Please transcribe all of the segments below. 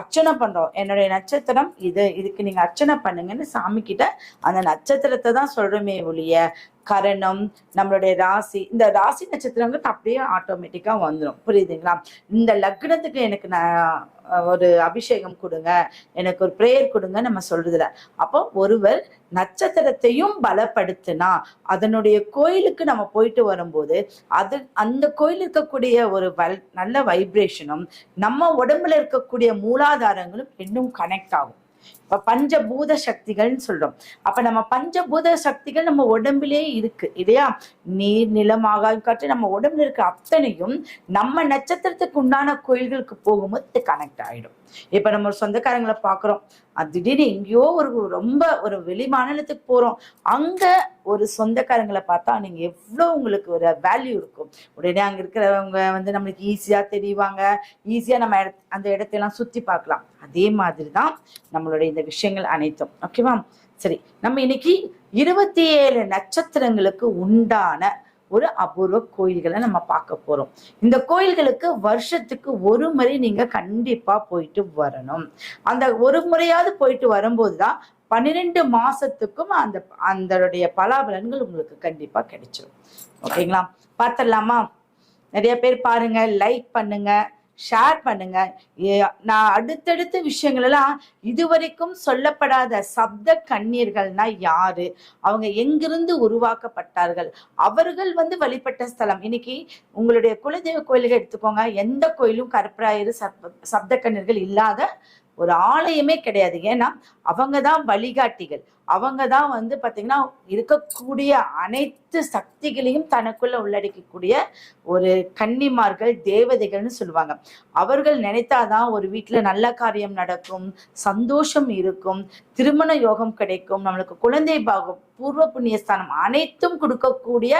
அர்ச்சனை பண்றோம். என்னுடைய நட்சத்திரம் இது. இதுக்கு நீங்க அர்ச்சனை பண்ணுங்கன்னு சாமி கிட்ட அந்த நட்சத்திரத்தை தான் சொல்றோமே ஒழிய கரணம் நம்மளுடைய ராசி இந்த ராசி நட்சத்திரங்களுக்கு அப்படியே ஆட்டோமேட்டிக்கா வந்துடும் புரியுதுங்களா? இந்த லக்னத்துக்கு எனக்கு நான் ஒரு அபிஷேகம் கொடுங்க. எனக்கு ஒரு ப்ரேயர் கொடுங்க நம்ம சொல்றதுல. அப்போ ஒருவர் நட்சத்திரத்தையும் பலப்படுத்தினா அதனுடைய கோயிலுக்கு நம்ம போயிட்டு வரும்போது அது அந்த கோயில் இருக்கக்கூடிய ஒரு வல் நல்ல வைப்ரேஷனும் நம்ம உடம்புல இருக்கக்கூடிய மூலாதாரங்களும் இன்னும் கனெக்ட் ஆகும். இப்போ பஞ்சபூத சக்திகள்னு சொல்றோம். அப்ப நம்ம பஞ்சபூத சக்திகள் நம்ம உடம்பிலே இருக்கு. இல்லையா? நீர் நிலம் ஆகாயம் காற்று நம்ம உடம்புல இருக்க அத்தனையும் நம்ம நட்சத்திரத்துக்கு உண்டான கோயில்களுக்கு போகும்போது கனெக்ட் ஆயிடும். இப்ப நம்ம சொந்தக்காரங்களை பார்க்குறோம். அது திடீர்னு எங்கேயோ ஒரு ரொம்ப ஒரு வெளி மாநிலத்துக்கு போகிறோம் அங்கே ஒரு சொந்தக்காரங்களை பார்த்தா நீங்கள் எவ்வளோ உங்களுக்கு ஒரு வேல்யூ இருக்கும். உடனே அங்கே இருக்கிறவங்க வந்து நம்மளுக்கு ஈஸியாக தெரிவாங்க. ஈஸியாக நம்ம இடத்- அந்த இடத்தையெல்லாம் சுற்றி பார்க்கலாம். அதே மாதிரி தான் நம்மளுடைய இந்த விஷயங்கள் அனைத்தும். ஓகேவா சரி நம்ம இன்னைக்கு இருபத்தி ஏழு நட்சத்திரங்களுக்கு உண்டான ஒரு அபூர்வ கோயில்களை நம்ம பார்க்க போறோம். இந்த கோயில்களுக்கு வருஷத்துக்கு ஒரு முறை நீங்க கண்டிப்பா போயிட்டு வரணும். அந்த ஒரு முறையாவது போயிட்டு வரும்போது தான் பன்னிரெண்டு மாசத்துக்கும் அந்த அந்தனுடைய பலாபலன்கள் உங்களுக்கு கண்டிப்பா கிடைச்சிடும் ஓகேங்களா? பார்த்துடலாமா? நிறைய பேர் பாருங்க லைக் பண்ணுங்க. ஷேர் பண்ணுங்க. நான் அடுத்தடுத்த விஷயங்கள் எல்லாம் இதுவரைக்கும் சொல்லப்படாத சப்த கண்ணீர்கள்னா யாரு? அவங்க எங்கிருந்து உருவாக்கப்பட்டார்கள்? அவர்கள் வந்து வழிபட்ட ஸ்தலம். இன்னைக்கு உங்களுடைய குலதெய்வ கோயில்கள் எடுத்துக்கோங்க. எந்த கோயிலும் கருப்பராயரு சப்த கண்ணீர்கள் இல்லாத ஒரு ஆலயமே கிடையாது. ஏன்னா அவங்க தான் வழிகாட்டிகள். அவங்க தான் வந்து பாத்தீங்கன்னா இருக்கக்கூடிய அனைத்து சக்திகளையும் தனக்குள்ள உள்ளடக்கக்கூடிய ஒரு கன்னிமார்கள் தேவதைகள்னு சொல்லுவாங்க. அவர்கள் நினைத்தாதான் ஒரு வீட்டுல நல்ல காரியம் நடக்கும் சந்தோஷம் இருக்கும் திருமண யோகம் கிடைக்கும் நம்மளுக்கு குழந்தை பாகம் பூர்வ புண்ணியஸ்தானம் அனைத்தும் கொடுக்கக்கூடிய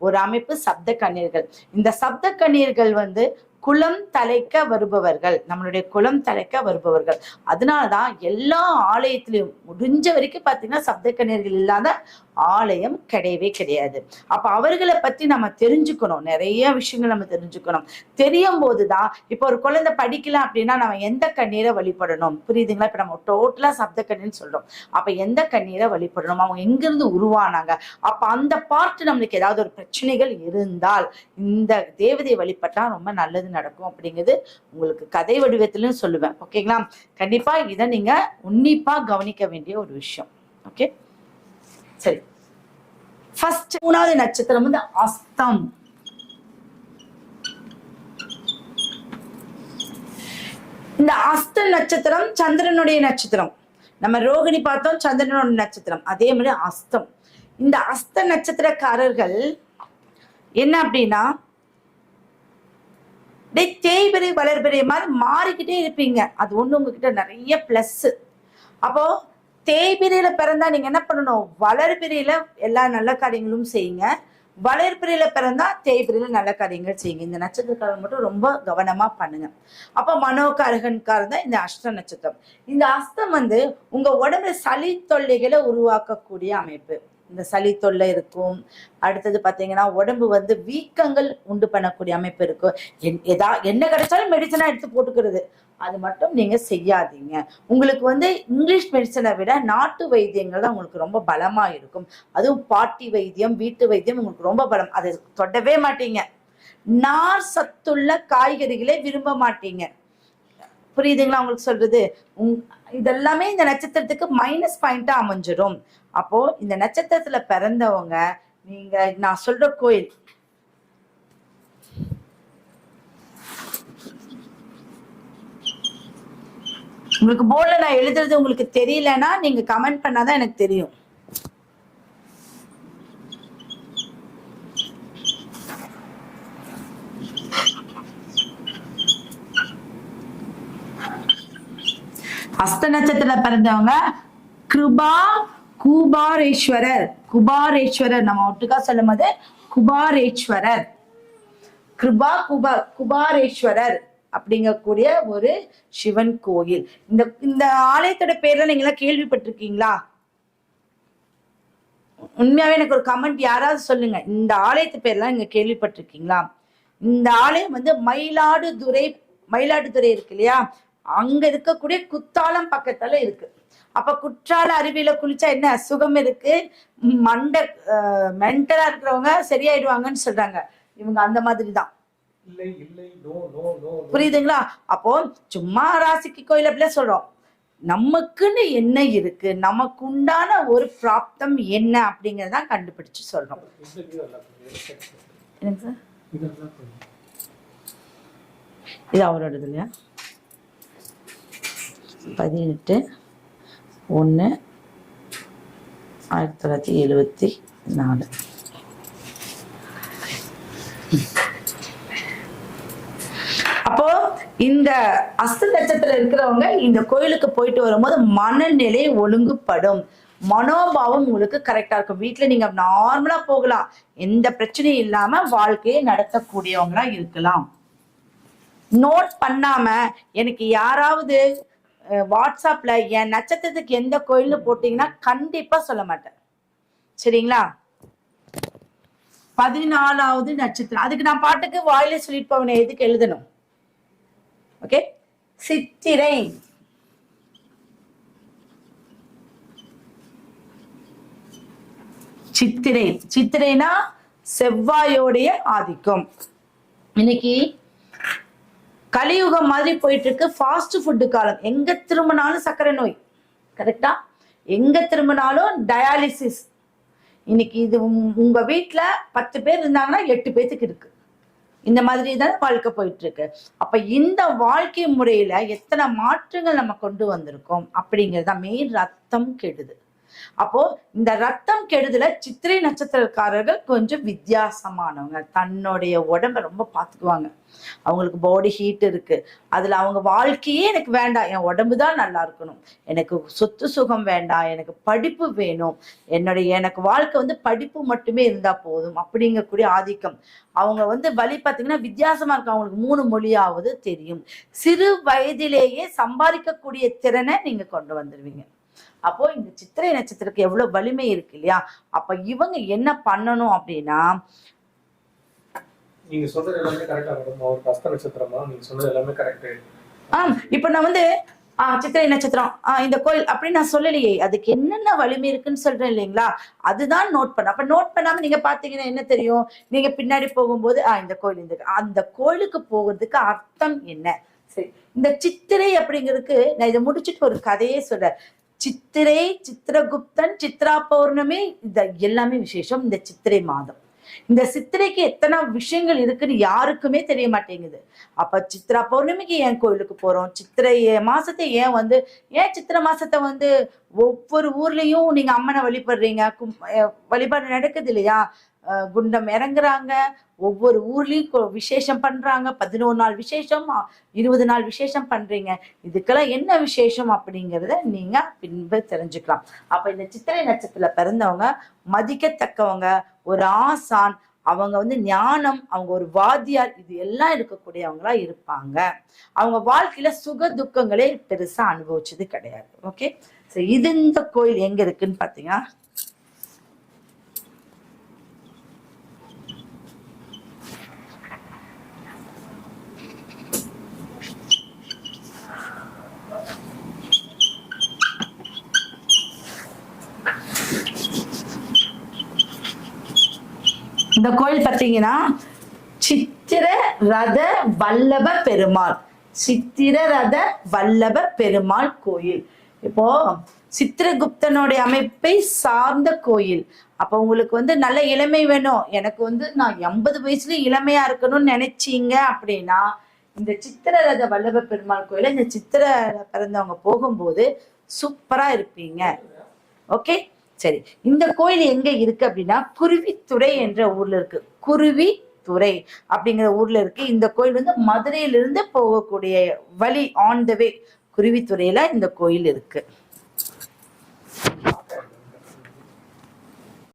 ஒரு அமைப்பு சப்த கண்ணீர்கள். இந்த சப்த கண்ணீர்கள் வந்து குலம் தலைக்க வருபவர்கள். நம்மளுடைய குலம் தலைக்க வருபவர்கள். அதனாலதான் எல்லா ஆலயத்திலையும் முடிஞ்ச வரைக்கும் பாத்தீங்கன்னா சப்த கண்ணீர்கள் இல்லாத ஆலயம் கிடையவே கிடையாது. அப்ப அவர்களை பத்தி நம்ம தெரிஞ்சுக்கணும். நிறைய விஷயங்கள் நம்ம தெரிஞ்சுக்கணும். தெரியும் போதுதான் இப்போ ஒரு குழந்தை படிக்கல அப்படின்னா நம்ம எந்த கண்ணீரை வழிபடணும்? புரியுதுங்களா? இப்ப நம்ம டோட்டலா சப்த கண்ணீர்னு சொல்றோம். அப்ப எந்த கண்ணீரை வழிபடணும்? அவங்க எங்கிருந்து உருவானாங்க? அப்ப அந்த பார்ட் நம்மளுக்கு ஏதாவது ஒரு பிரச்சனைகள் இருந்தால் இந்த தேவதையை வழிபட்டா ரொம்ப நல்லது நடக்கும் அப்படிங்கிறது உங்களுக்கு கதை வடிவத்திலும் சொல்லுவேன். ஓகேங்களா கண்டிப்பா இதை நீங்க உன்னிப்பா கவனிக்க வேண்டிய ஒரு விஷயம். ஓகே சரி. ஃபர்ஸ்ட் மூணாவது நட்சத்திரம் வந்து அஸ்தம். இந்த அஸ்த நட்சத்திரம் சந்திரனுடைய நட்சத்திரம். நம்ம ரோகிணி பார்த்தோம் சந்திரனோட நட்சத்திரம். அதே மாதிரி அஸ்தம். இந்த அஸ்த நட்சத்திரக்காரர்கள் என்ன அப்படின்னா டே தேய்பிரை வளர்பெரிய மாதிரி மாறிக்கிட்டே இருப்பீங்க. அது ஒன்று உங்ககிட்ட நிறைய ப்ளஸ்ஸு அப்போ தேய்பிரியில பிறந்தா நீங்க என்ன பண்ணணும்? வளர்பிரியில எல்லா நல்ல காரியங்களும் செய்யுங்க. வளர்பிரியில பிறந்தா தேய்பிரியில நல்ல காரியங்கள் செய்யுங்க. இந்த நட்சத்திரக்காரங்க மட்டும் ரொம்ப கவனமா பண்ணுங்க. அப்ப மனோகாரகன்காரர் தான் இந்த அஷ்ட நட்சத்திரம். இந்த அஸ்தம் வந்து உங்க உடம்புல சளி தொல்லைகளை உருவாக்கக்கூடிய அமைப்பு. இந்த சளி தொல்லை இருக்கும். அடுத்தது பார்த்தீங்கன்னா உடம்பு வந்து வீக்கங்கள் உண்டு பண்ணக்கூடிய அமைப்பு இருக்கும் என்- எதா என்ன கிடைச்சாலும் மெடிசனாக எடுத்து போட்டுக்கிறது. அது மட்டும் நீங்க செய்யாதீங்க. உங்களுக்கு வந்து இங்கிலீஷ் மெடிசனை விட நாட்டு வைத்தியங்கள் தான் உங்களுக்கு ரொம்ப பலமா இருக்கும். அதுவும் பாட்டி வைத்தியம் வீட்டு வைத்தியம் உங்களுக்கு ரொம்ப பலம். அதை தொடவே மாட்டீங்க. நார் சத்துள்ள காய்கறிகளை விரும்ப மாட்டீங்க. புரியுதுங்களா உங்களுக்கு சொல்றது? உங் இதெல்லாமே இந்த நட்சத்திரத்துக்கு மைனஸ் பாயிண்டா அமைஞ்சிடும். அப்போ இந்த நட்சத்திரத்துல பிறந்தவங்க நீங்க நான் சொல்ற கோயில். உங்களுக்கு போர்டில் நான் எழுதுறது உங்களுக்கு தெரியலன்னா நீங்க கமெண்ட் பண்ணாதான் எனக்கு தெரியும். அஸ்த நட்சத்திரத்துல பிறந்தவங்க கிருபா குபாரேஸ்வரர். குபாரேஸ்வரர் நம்ம ஒட்டுக்கா சொல்லும் போது குபாரேஸ்வரர். கிருபா குபா குபாரேஸ்வரர் அப்படிங்கக்கூடிய ஒரு சிவன் கோயில். இந்த இந்த ஆலயத்தோட பேர்ல நீங்க எல்லாம் கேள்விப்பட்டிருக்கீங்களா? உண்மையாவே எனக்கு ஒரு கமெண்ட் யாராவது சொல்லுங்க. இந்த ஆலயத்து பேர்லாம் நீங்க கேள்விப்பட்டிருக்கீங்களா? இந்த ஆலயம் வந்து மயிலாடுதுறை மயிலாடுதுறை இருக்கு இல்லையா? அங்க இருக்கக்கூடிய குத்தாலம் பக்கத்துல இருக்கு. அப்ப குற்றால அருவியில குளிச்சா என்ன சுகம் இருக்கு? மண்ட மென்டலா இருக்கிறவங்க சரியாயிடுவாங்கன்னு சொல்றாங்க. இவங்க அந்த மாதிரி தான் இல்லை இல்லை நோ நோ நோ புரியுதுங்களா? அப்போ சும்மா ராசிக்கு கோயில் அப்படிலாம் சொல்றோம். நமக்குன்னு என்ன இருக்கு? நமக்கு உண்டான ஒரு பிராப்தம் என்ன அப்படிங்கறத கண்டுபிடிச்சு சொல்றோம். என்னங்க சார்? இது அவரோடது இல்லையா பதினெட்டு. ஒன்று ஆயிரத்தி தொள்ளாயிரத்தி எழுவத்தி நாலு. அப்போ இந்த அஸ்து நட்சத்திரம் இருக்கிறவங்க இந்த கோயிலுக்கு போயிட்டு வரும்போது மனநிலை ஒழுங்குபடும். மனோபாவம் உங்களுக்கு கரெக்டா இருக்கும். வீட்டுல நீங்க நார்மலா போகலாம். எந்த பிரச்சனையும் இல்லாம வாழ்க்கையை நடத்தக்கூடியவங்களா இருக்கலாம். நோட் பண்ணாம எனக்கு யாராவது வாட்ஸ்அப்ல என் நட்சத்திரத்துக்கு எந்த கோயில்னு போட்டீங்கன்னா கண்டிப்பா சொல்ல மாட்டேன். சரிங்களா? பதினாலாவது நட்சத்திரம். அதுக்கு நான் பாட்டுக்கு வாயிலே சொல்லிட்டு போவேன் எதுக்கு எழுதணும்? ஓகே? சித்திரை. சித்திரை. சித்திரைனா செவ்வாயோடைய ஆதிக்கம். இன்னைக்கு கலியுகம் மாதிரி போயிட்டு இருக்கு ஃபாஸ்ட் ஃபுட்டு காலம். எங்க திரும்பினாலும் சர்க்கரை நோய். கரெக்டா எங்க திரும்பினாலும் டயாலிசிஸ் இன்னைக்கு இது உங்க வீட்டில் பத்து பேர் இருந்தாங்கன்னா எட்டு பேத்துக்கு இருக்கு. இந்த மாதிரி தான் வாழ்க்கை போயிட்டு இருக்கு அப்ப இந்த வாழ்க்கை முறையில எத்தனை மாற்றங்கள் நம்ம கொண்டு வந்திருக்கோம் அப்படிங்கிறது மெயின் ரத்தம் கெடுது. அப்போ இந்த ரத்தம் கெடுதல சித்திரை நட்சத்திரக்காரர்கள் கொஞ்சம் வித்தியாசமானவங்க. தன்னுடைய உடம்ப ரொம்ப பார்த்துக்குவாங்க அவங்களுக்கு பாடி ஹீட் இருக்கு. அதுல அவங்க வாழ்க்கையே எனக்கு வேண்டாம். என் உடம்பு தான் நல்லா இருக்கணும். எனக்கு சொத்து சுகம் வேண்டாம். எனக்கு படிப்பு வேணும். என்னுடைய எனக்கு வாழ்க்கை வந்து படிப்பு மட்டுமே இருந்தா போதும். அப்படிங்கக்கூடிய ஆதிக்கம். அவங்க வந்து வழி பார்த்தீங்கன்னா வித்தியாசமா இருக்கும். அவங்களுக்கு மூணு மொழியாவது தெரியும். சிறு வயதிலேயே சம்பாதிக்கக்கூடிய திறனை நீங்க கொண்டு வந்துடுவீங்க அப்போ இந்த சித்திரை நட்சத்திரத்துக்கு எவ்வளவு வலிமை இருக்கு இல்லையா? அப்ப இவங்க என்ன பண்ணணும் அப்படின்னா நீங்க சொல்றது எல்லாமே கரெக்டா மேடம் அவருக்கு அஸ்த நட்சத்திரம்? தான் நீங்க சொன்னது எல்லாமே கரெக்ட் ஆம். இப்ப நான் வந்து ஆ சித்திரை நட்சத்திரம் ஆ இந்த கோயில் அப்படின்னு நான் சொல்லலையே. அதுக்கு என்னென்ன வலிமை இருக்குன்னு சொல்றேன் இல்லைங்களா? அதுதான் நோட் பண்ண. அப்ப நோட் பண்ணாம நீங்க பாத்தீங்கன்னா என்ன தெரியும்? நீங்க பின்னாடி போகும்போது ஆ இந்த கோயில் இந்த அந்த கோயிலுக்கு போகிறதுக்கு அர்த்தம் என்ன? சரி. இந்த சித்திரை அப்படிங்கிறதுக்கு நான் இதை முடிச்சிட்டு ஒரு கதையே சொல்றேன். சித்திரை சித்திரகுப்தன் சித்ரா பௌர்ணமி இந்த எல்லாமே விசேஷம். இந்த சித்திரை மாதம். இந்த சித்திரைக்கு எத்தனை விஷயங்கள் இருக்குன்னு யாருக்குமே தெரிய மாட்டேங்குது. அப்ப சித்ரா பௌர்ணமிக்கு ஏன் கோயிலுக்கு போறோம்? சித்திரை மாசத்தை ஏன் வந்து ஏன் சித்திரை மாசத்தை வந்து ஒவ்வொரு ஊர்லயும் நீங்க அம்மனை வழிபடுறீங்க? கும்- வழிபாடு நடக்குது இல்லையா? குண்டம் இறங்குறாங்க. ஒவ்வொரு ஊர்லேயும் விசேஷம் பண்ணுறாங்க பதினோரு நாள் விசேஷம் இருபது நாள் விசேஷம் பண்ணுறீங்க இதுக்கெல்லாம் என்ன விசேஷம் அப்படிங்கிறத நீங்கள் பின்பு தெரிஞ்சுக்கலாம். அப்போ இந்த சித்திரை நட்சத்திரத்தில் பிறந்தவங்க மதிக்கத்தக்கவங்க ஒரு ஆசான் அவங்க வந்து ஞானம் அவங்க ஒரு வாத்தியார் இது எல்லாம் இருக்கக்கூடியவங்களா இருப்பாங்க. அவங்க வாழ்க்கையில சுக துக்கங்களே பெருசா அனுபவிச்சது கிடையாது. ஓகே? சரி இது இந்த கோயில் எங்க இருக்குன்னு பாத்தீங்கன்னா இந்த கோயில் பார்த்தீங்கன்னா சித்திர ரத வல்லப பெருமாள். சித்திர ரத வல்லப பெருமாள் கோயில். இப்போ சித்திரகுப்தனுடைய அமைப்பை சார்ந்த கோயில். அப்போ உங்களுக்கு வந்து நல்ல இளமை வேணும். எனக்கு வந்து நான் எண்பது வயசுல இளமையா இருக்கணும்னு நினைச்சீங்க அப்படின்னா இந்த சித்திரரத வல்லப பெருமாள் கோயில இந்த சித்திர பிறந்தவங்க போகும்போது சூப்பரா இருப்பீங்க. ஓகே? சரி இந்த கோயில் எங்க இருக்கு அப்படின்னா குருவித்துறை என்ற ஊர்ல இருக்கு. குருவித்துறை அப்படிங்கிற ஊர்ல இருக்கு. இந்த கோயில் வந்து மதுரையிலிருந்து போகக்கூடிய வழி ஆன் த வே குருவித்துறையில இந்த கோயில் இருக்கு.